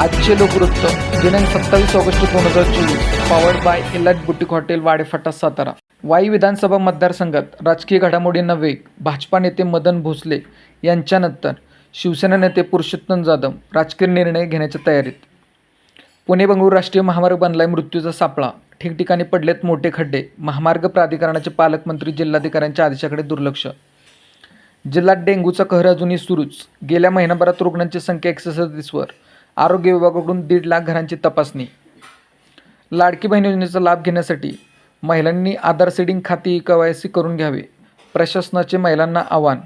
आजचे लोकवृत्त दिनांक सत्तावीस ऑगस्ट दोन हजार चोवीस पॉवर्ड बाय इलाट बुटीक हॉटेल वाडेफाटा सातारा. वाई विधानसभा मतदारसंघात राजकीय घडामोडींना वेग भाजपा नेते मदन भोसले यांच्यानंतर शिवसेना नेते पुरुषोत्तम जाधव राजकीय निर्णय घेण्याच्या तयारीत. पुणे बंगळूर राष्ट्रीय महामार्ग बनलाय मृत्यूचा सापळा. ठिकठिकाणी पडलेत मोठे खड्डे. महामार्ग प्राधिकरणाचे पालकमंत्री जिल्हाधिकाऱ्यांच्या आदेशाकडे दुर्लक्ष. जिल्ह्यात डेंग्यूचा कहर अजूनही सुरूच. गेल्या महिनाभरात रुग्णांची संख्या एकशे सदतीसवर. आरोग्य विभागाकडून दीड लाख घरांची तपासणी. लाडकी बहीण योजनेचा लाभ घेण्यासाठी महिलांनी आधार सीडिंग खाती कवायसी करून घ्यावे प्रशासनाचे महिलांना आव्हान.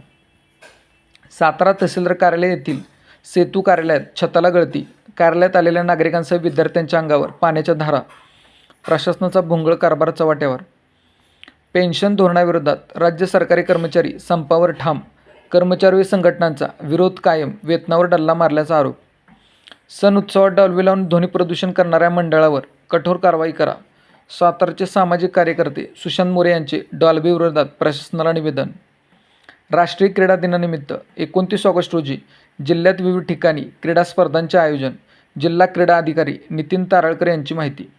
सातारा तहसीलदार कार्यालय येथील सेतू कार्यालयात छताला गळती कार्यालयात आलेल्या नागरिकांसह विद्यार्थ्यांच्या अंगावर पाण्याच्या धारा प्रशासनाचा भोंगळ कारभार चव्हाट्यावर पेन्शन धोरणाविरोधात राज्य सरकारी कर्मचारी संपावर ठाम कर्मचारी संघटनांचा विरोध कायम वेतनावर डल्ला मारल्याचा आरोप. सण उत्सवात डॉल्बी लावून ध्वनी प्रदूषण करणाऱ्या मंडळावर कठोर कारवाई करा. सातारचे सामाजिक कार्यकर्ते सुशांत मोरे यांचे डॉल्बी विरोधात प्रशासनाला निवेदन. राष्ट्रीय क्रीडा दिनानिमित्त एकोणतीस ऑगस्ट रोजी जिल्ह्यात विविध ठिकाणी क्रीडा स्पर्धांचे आयोजन जिल्हा क्रीडा अधिकारी नितीन तारळकर यांची माहिती.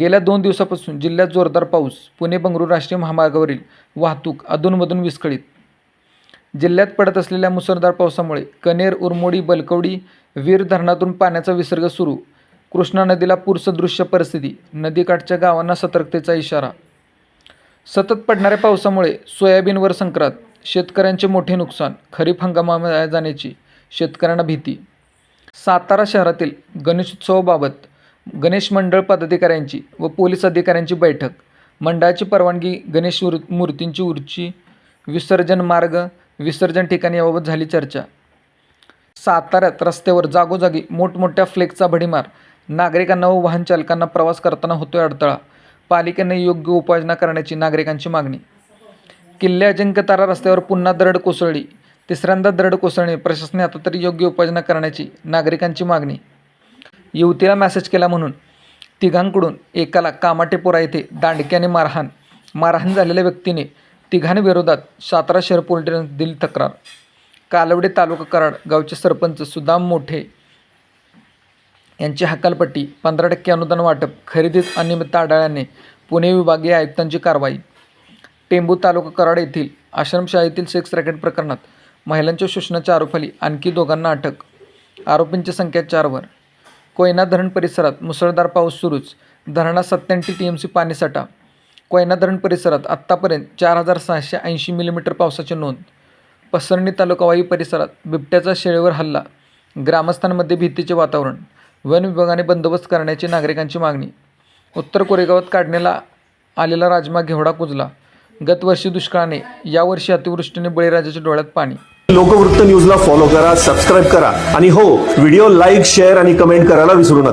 गेल्या दोन दिवसापासून जिल्ह्यात जोरदार पाऊस पुणे बंगळूर राष्ट्रीय महामार्गावरील वाहतूक अधूनमधून विस्कळीत. जिल्ह्यात पडत असलेल्या मुसळधार पावसामुळे कनेर उरमोडी बलकवडी वीर धरणातून पाण्याचा विसर्ग सुरू. कृष्णा नदीला पूरसदृश्य परिस्थिती नदीकाठच्या गावांना सतर्कतेचा इशारा. सतत पडणाऱ्या पावसामुळे सोयाबीनवर संक्रांत शेतकऱ्यांचे मोठे नुकसान खरीप हंगामामध्ये जाण्याची शेतकऱ्यांना भीती. सातारा शहरातील गणेशोत्सवाबाबत गणेश मंडळ पदाधिकाऱ्यांची व पोलीस अधिकाऱ्यांची बैठक. मंडळाची परवानगी गणेश मूर्तींची उर्ची विसर्जन मार्ग विसर्जन ठिकाणी याबाबत झाली चर्चा. साताऱ्यात रस्त्यावर जागोजागी मोठमोठ्या फ्लेक्सचा भडीमार. नागरिकांना व वाहन चालकांना प्रवास करताना होतोय अडथळा. पालिकेने योग्य उपाययोजना करण्याची नागरिकांची मागणी. किल्ले अजिंक्यतारा रस्त्यावर पुन्हा दरड कोसळली. तिसऱ्यांदा दरड कोसळणे प्रशासनाने आता तरी योग्य उपाययोजना करण्याची नागरिकांची मागणी. युवतीला मॅसेज केला म्हणून. तिघांकडून एकाला कामाटेपोरा येथे दांडक्याने मारहाण. मारहाण झालेल्या व्यक्तीने तिघांविरोधात सातारा शहर पोलीस ठाण्यात दिली तक्रार. कालवडे तालुका कराड गावचे सरपंच सुदाम मोठे यांची हकालपट्टी पंधरा टक्के अनुदान वाटप खरेदीत अनियमितता आढळल्याने पुणे विभागीय आयुक्तांची कारवाई. टेंबू तालुका कराड येथील आश्रमशाळेतील सेक्स रॅकेट प्रकरणात महिलांच्या शोषणाच्या आरोपाली आणखी दोघांना अटक. आरोपींची संख्या चारवर कोयना धरण परिसरात मुसळधार पाऊस सुरूच. धरणात सत्त्याऐंशी टी एम सी पाणीसाठा कोयना धरण परिसरात आत्तापर्यंत चार हजार सहाशे ऐंशी मिलीमीटर पावसाची नोंद. पसरणी तालुकावाई परिसरात बिबट्याचा शेळीवर हल्ला ग्रामस्थांमध्ये भीतीचे वातावरण वन विभागाने बंदोबस्त करण्याची नागरिकांची मागणी. उत्तर कोरेगावात काढण्याला आलेला राजमा घेवडा कुजला. गतवर्षी दुष्काळाने यावर्षी अतिवृष्टीने बळीराजाच्या डोळ्यात पाणी. लोकवृत्त न्यूजला फॉलो करा सबस्क्राईब करा आणि हो व्हिडिओ लाईक शेअर आणि कमेंट करायला विसरू नका.